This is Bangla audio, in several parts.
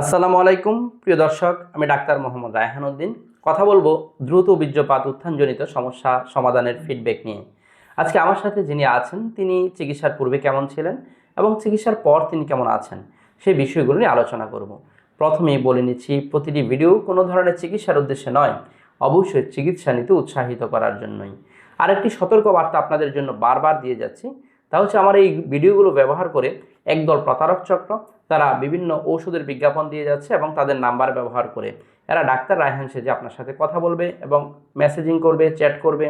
আসসালামু আলাইকুম, প্রিয় দর্শক, আমি ডাক্তার মোহাম্মদ রায়হান উদ্দিন। কথা বলব দ্রুত বীর্যপাত উত্থানজনিত সমস্যা সমাধানের ফিডব্যাক নিয়ে। আজকে আমার সাথে যিনি আছেন, তিনি চিকিৎসার পূর্বে কেমন ছিলেন এবং চিকিৎসার পর তিনি কেমন আছেন, সেই বিষয়গুলো নিয়ে আলোচনা করব। প্রথমেই বলে নিচ্ছি, প্রতিটি ভিডিও কোনো ধরনের চিকিৎসার উদ্দেশ্যে নয়, অবশ্যই চিকিৎসা নিতে উৎসাহিত করার জন্যই। আরেকটি সতর্ক বার্তা আপনাদের জন্য বারবার দিয়ে যাচ্ছি তা হচ্ছে আমার এই ভিডিওগুলো ব্যবহার করে একদল প্রতারক চক্র, তারা বিভিন্ন ঔষধের বিজ্ঞাপন দিয়ে যাচ্ছে এবং তাদের নাম্বার ব্যবহার করে। এরা ডাক্তার রায়হান সেজে আপনার সাথে কথা বলবে এবং মেসেজিং করবে চ্যাট করবে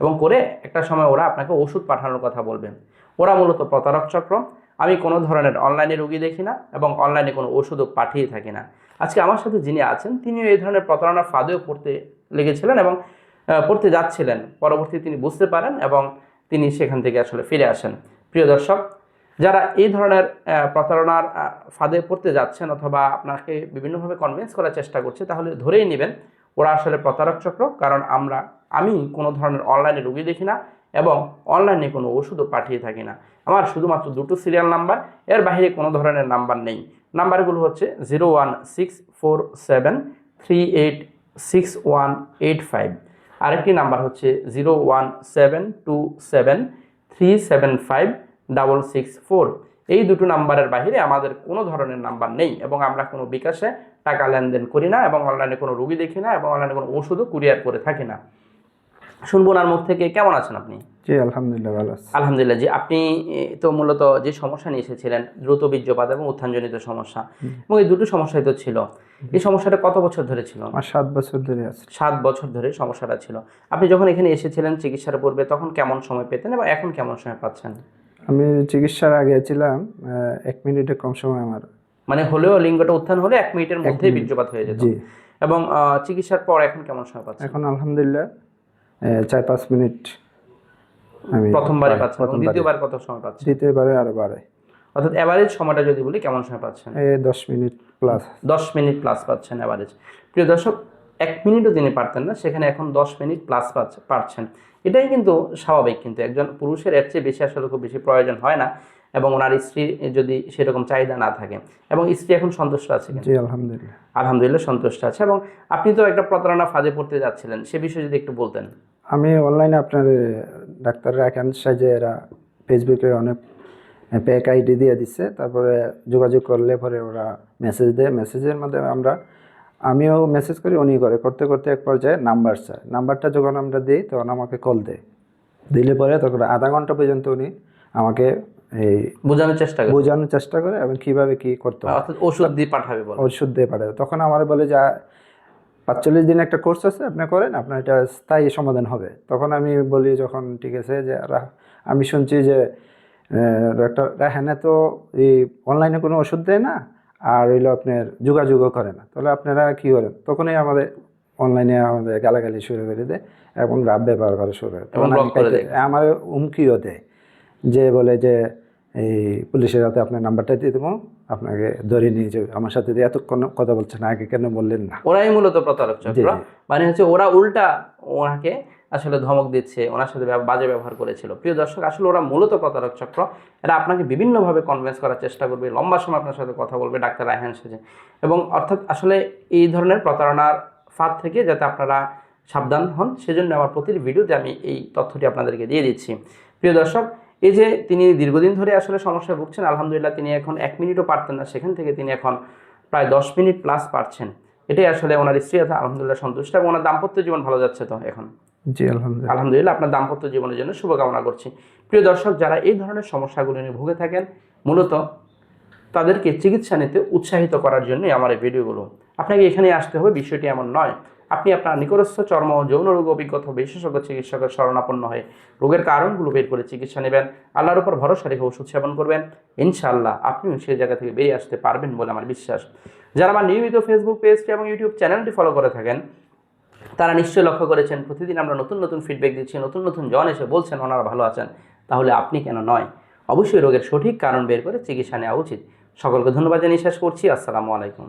এবং করে একটা সময় ওরা আপনাকে ওষুধ পাঠানোর কথা বলবে। ওরা মূলত প্রতারক চক্র। আমি কোনো ধরনের অনলাইনে রুগী দেখি না এবং অনলাইনে কোনো ওষুধও পাঠিয়ে থাকি না। আজকে আমার সাথে যিনি আছেন, তিনিও এই ধরনের প্রতারণার ফাঁদেও পড়তে লেগেছিলেন এবং পড়তে যাচ্ছিলেন। পরবর্তী তিনি বুঝতে পারেন এবং তিনি সেখান থেকে আসলে ফিরে আসেন। প্রিয় দর্শক, যারা এই ধরনের প্রতারণার ফাঁদে পড়তে যাচ্ছেন অথবা আপনাকে বিভিন্নভাবে কনভিন্স করার চেষ্টা করছে, তাহলে ধরেই নেবেন ওরা আসলে প্রতারক চক্র, কারণ আমরা, আমি কোনো ধরনের অনলাইনে রুগী দেখি না এবং অনলাইনে কোনো ওষুধও পাঠিয়ে থাকি না। আমার শুধুমাত্র দুটো সিরিয়াল নাম্বার এর বাইরে কোনো ধরনের নাম্বার নেই। নাম্বারগুলো হচ্ছে zero one six four seven three eight six one eight five আরেকটি নাম্বার হচ্ছে zero one seven two seven three seven five double six four এই দুটো নাম্বারের বাহিরে আমাদের কোনো ধরনের নাম্বার নেই এবং আমরা কোনো বিকাশে টাকা লেনদেন করি না এবং অনলাইনে কোনো রুগী দেখি না এবং অনলাইনে কোনো ওষুধও কুরিয়ার করে থাকি না। শুনব ওনার মুখ থেকে কেমন আছেন আপনি? জি আলহামদুলিল্লাহ ভালো আছি। আলহামদুলিল্লাহ জি আপনি তো মূলত যে সমস্যা নিয়ে এসেছিলেন দ্রুত বীর্যপাত এবং উত্থানজনিত সমস্যা এবং এই দুটো সমস্যাই তো ছিল। এই সমস্যাটা কত বছর ধরে ছিল? আমার সাত বছর ধরে আছে। সাত বছর ধরে সমস্যাটা ছিল। আপনি যখন এখানে এসেছিলেন চিকিৎসার পূর্বে তখন কেমন সময় পেতেন এবং এখন কেমন সময় পাচ্ছেন? আমি চিকিৎসার আগে ছিলাম এক মিনিটে কম সময় আমার। মানে হলেও লিঙ্গটা উত্থান হলে এক মিনিটের মধ্যেই বীর্যপাত হয়ে যেত। এবং চিকিৎসার পর এখন কেমন সময় পাচ্ছেন? এখন আলহামদুলিল্লাহ চার পাঁচ মিনিট আমি প্রথমবারে পাচ্ছেন দ্বিতীয়বার কত সময় পাচ্ছেন? দ্বিতীয়বারে আরও বাড়ে। অর্থাৎ অ্যাভারেজ সময়টা যদি বলি কেমন সময় পাচ্ছেন? দশ মিনিট প্লাস দশ মিনিট প্লাস পাচ্ছেন অ্যাভারেজ প্রিয় দর্শক এক মিনিটও তিনি পারতেন না সেখানে এখন দশ মিনিট প্লাস পাচ্ছেন এটাই কিন্তু স্বাভাবিক কিন্তু একজন পুরুষের এর চেয়ে বেশি আসলে খুব বেশি প্রয়োজন হয় না এবং ওনার স্ত্রী যদি সেরকম চাহিদা না থাকে। এবং স্ত্রী এখন সন্তুষ্ট আছে জি আলহামদুলিল্লাহ। আলহামদুলিল্লাহ সন্তুষ্ট আছে। এবং আপনি তো একটা প্রতারণা ফাঁদে পড়তে যাচ্ছিলেন সে বিষয়ে যদি একটু বলতেন। আমি অনলাইনে আপনার ডাক্তাররা এখান সাহায্যে এরা ফেসবুকে অনেক প্যাক আইডি দিয়ে দিচ্ছে। তারপরে যোগাযোগ করলে পরে ওরা মেসেজ দেয়। মেসেজের মাধ্যমে আমরা আমিও মেসেজ করি উনি করে। করতে করতে এক পর্যায়ে নাম্বার চায়। নাম্বারটা যখন আমরা দিই তখন আমাকে কল দেয়। দিলে পরে তখন আধা ঘণ্টা পর্যন্ত উনি আমাকে এই বোঝানোর চেষ্টা করে। বোঝানোর চেষ্টা করে এবং কীভাবে কী করতে হবে ওষুধ দিয়ে পাঠাবে ওষুধ দিয়ে পাঠাবে। তখন আমার বলে যে পাঁচচল্লিশ দিন একটা কোর্স আছে আপনি করেন আপনার এটা স্থায়ী সমাধান হবে। তখন আমি বলি যখন ঠিক আছে যে রা- আমি শুনছি যে ডক্টর রাহানে তো এই অনলাইনে কোনো ওষুধ দেয় না আর হইল আপনার যোগাযোগও করে না। তাহলে আপনারা কী করেন? তখনই আমাদের অনলাইনে আমাদের গালাগালি শুরু করে দেয় এবং রাব ব্যবহার করা শুরু করে তখন আমার হুমকিও দেয়। যে বলে যে এই পুলিশের হাতে আপনার নাম্বারটা দিয়ে দেবো। আপনাকে ধরে নিয়ে যাবে। আমার সাথে এতক্ষণ কথা বলছেন আগে কেন বললেন না? ওরাই মূলত প্রতারক চক্র মানে হচ্ছে ওরা উল্টা ওনাকে আসলে ধমক দিচ্ছে ওনার সাথে বাজে ব্যবহার করেছিল। প্রিয় দর্শক আসলে ওরা মূলত প্রতারক চক্র এরা আপনাকে বিভিন্নভাবে কনভিন্স করার চেষ্টা করবে লম্বা সময় আপনার সাথে কথা বলবে ডাক্তার রায়হান সেজে। এবং অর্থাৎ আসলে এই ধরনের প্রতারণার ফাঁদ থেকে যাতে আপনারা সাবধান হন সেজন্য আমার প্রতিটি ভিডিওতে আমি এই তথ্যটি আপনাদেরকে দিয়ে দিচ্ছি। প্রিয় দর্শক এই যে তিনি দীর্ঘদিন ধরে আসলে সমস্যায় ভুগছেন আলহামদুলিল্লাহ তিনি এখন এক মিনিটও পারতেন না। সেখান থেকে তিনি এখন প্রায় দশ মিনিট প্লাস পারছেন। এটাই আসলে ওনার স্ত্রী আছে আলহামদুলিল্লাহ সন্তুষ্ট এবং ওনার দাম্পত্য জীবন ভালো যাচ্ছে তো এখন। জি আলহামদুলিল্লাহ। আলহামদুলিল্লাহ আপনার দাম্পত্য জীবনের জন্য শুভকামনা করছি। প্রিয় দর্শক যারা এই ধরনের সমস্যাগুলো নিয়ে ভুগে থাকেন মূলত তাদেরকে চিকিৎসা নিতে উৎসাহিত করার জন্যই আমার এই ভিডিওগুলো আপনাকে এখানে আসতে হবে বিষয়টি এমন নয়। আপনি আপনার নিকটস্থ চর্ম যৌন রোগ অভিজ্ঞতা বিশেষজ্ঞ চিকিৎসকের শরণাপন্ন হয়ে রোগের কারণগুলো বের করে চিকিৎসা নেবেন। আল্লাহর উপর ভরসা রেখে ওষুধ সেবন করবেন। ইনশাআল্লাহ আপনিও সেই জায়গা থেকে বেরিয়ে আসতে পারবেন বলে আমার বিশ্বাস। যারা আমার নিয়মিত ফেসবুক পেজটি এবং ইউটিউব চ্যানেলটি ফলো করে থাকেন, তারা নিশ্চয়ই লক্ষ্য করেছেন, প্রতিদিন আমরা নতুন নতুন ফিডব্যাক দিচ্ছি, নতুন নতুন জন এসে বলছেন, ওনারা ভালো আছেন। তাহলে আপনি কেন নয়? অবশ্যই রোগের সঠিক কারণ বের করে চিকিৎসা নেওয়া উচিত। সকলকে ধন্যবাদ জানিয়ে শেষ করছি। আসসালামু আলাইকুম।